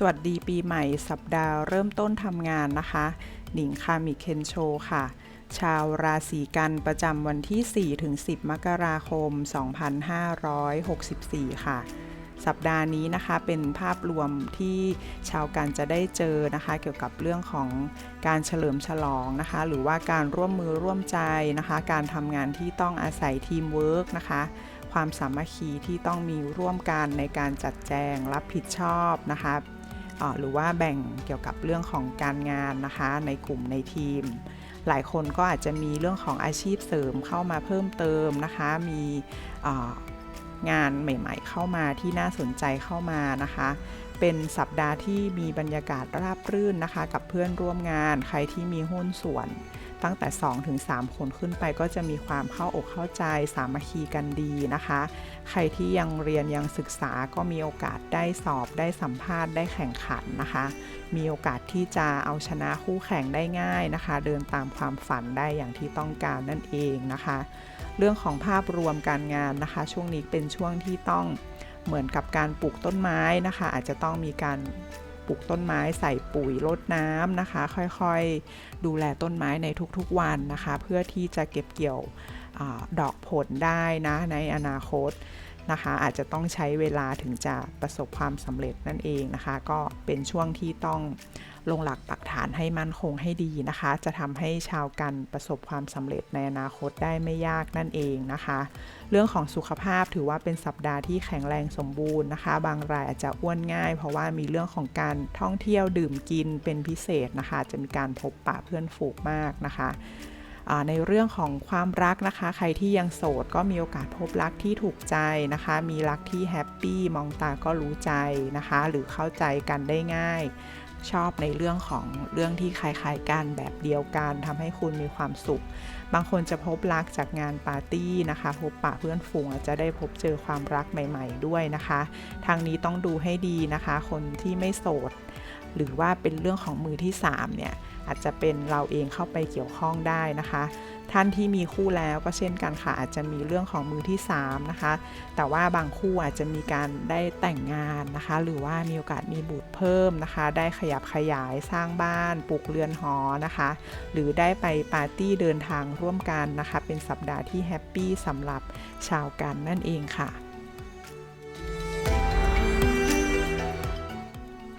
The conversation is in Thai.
สวัสดีปีใหม่สัปดาห์เริ่มต้นทำงานนะคะ หนิงคามิเคนโชค่ะ ชาวราศีกันประจำวันที่ 4 ถึง 10 มกราคม 2564 ค่ะ สัปดาห์นี้นะคะเป็นภาพรวมที่ชาวกันจะได้เจอนะคะ เกี่ยวกับเรื่องของการเฉลิมฉลองนะคะ หรือว่าการร่วมมือร่วมใจนะคะ การทำงานที่ต้องอาศัยทีมเวิร์กนะคะความสามัคคีที่ต้องมีร่วมกันในการจัดแจงรับผิดชอบนะคะ หรือว่าแบ่งเกี่ยวกับเรื่องของการงานนะคะในกลุ่มในทีม หลายคนก็อาจจะมีเรื่องของอาชีพเสริมเข้ามาเพิ่มเติมนะคะ มีงานใหม่ๆ เข้ามาที่น่าสนใจเข้ามานะคะ เป็นสัปดาห์ที่มีบรรยากาศราบรื่นนะคะ กับเพื่อนร่วมงานใครที่มีหุ้นส่วน ตั้งแต่2-3ถึง3คนขึ้นไปก็จะมีความเข้าอกเข้าใจสามัคคีกันดีนะคะ ใครที่ยังเรียนยังศึกษาก็มีโอกาสได้สอบได้สัมภาษณ์ได้แข่งขันนะคะ มีโอกาสที่จะเอาชนะคู่แข่งได้ง่ายนะคะ เดินตามความฝันได้อย่างที่ต้องการนั่นเองนะคะ เรื่องของภาพรวมการงานนะคะ ช่วงนี้เป็นช่วงที่ต้องเหมือนกับการปลูกต้นไม้นะคะ อาจจะต้องมีการ ปลูกต้นไม้ใส่ปุ๋ยรดน้ำนะคะ ค่อยๆ ดูแลต้นไม้ในทุกๆวันนะคะ เพื่อที่จะเก็บเกี่ยวอดอกผลได้นะในอนาคต นะคะ อาจจะต้องใช้เวลาถึงจะประสบความสำเร็จนั่นเองนะคะ ก็เป็นช่วงที่ต้องลงหลักปักฐานให้มั่นคงให้ดีนะคะ จะทำให้ชาวกันประสบความสำเร็จในอนาคตได้ไม่ยากนั่นเองนะคะ เรื่องของสุขภาพถือว่าเป็นสัปดาห์ที่แข็งแรงสมบูรณ์นะคะ บางรายอาจจะอ้วนง่าย เพราะว่ามีเรื่องของการท่องเที่ยวดื่มกินเป็นพิเศษนะคะ จะมีการพบปะเพื่อนฝูงมากนะคะ ในเรื่องของความรักนะคะ ใครที่ยังโสดก็มีโอกาสพบรักที่ถูกใจนะคะ มีรักที่แฮปปี้มองตาก็รู้ใจนะคะ หรือเข้าใจกันได้ง่ายชอบในเรื่องของเรื่องที่คล้ายๆกันแบบเดียวกันทำให้คุณมีความสุข บางคนจะพบรักจากงานปาร์ตี้นะคะ พบปะเพื่อนฝูงอาจจะได้พบเจอความรักใหม่ ๆ ด้วยนะคะ ทางนี้ต้องดูให้ดีนะคะ คนที่ไม่โสดหรือว่าเป็นเรื่องของมือที่3เนี่ยอาจจะเป็นเราเองเข้าไปเกี่ยวข้องได้นะคะ ท่านที่มีคู่แล้วก็เช่นกันค่ะอาจจะมีเรื่องของมือที่3นะคะแต่ว่าบางคู่อาจจะมีการได้แต่งงานนะคะ หรือว่ามีโอกาสมีบุตรเพิ่มนะคะ ได้ขยับขยายสร้างบ้านปลูกเรือนหอนะคะ หรือได้ไปปาร์ตี้เดินทางร่วมกันนะคะ เป็นสัปดาห์ที่แฮปปี้สำหรับชาวกันนั่นเองค่ะ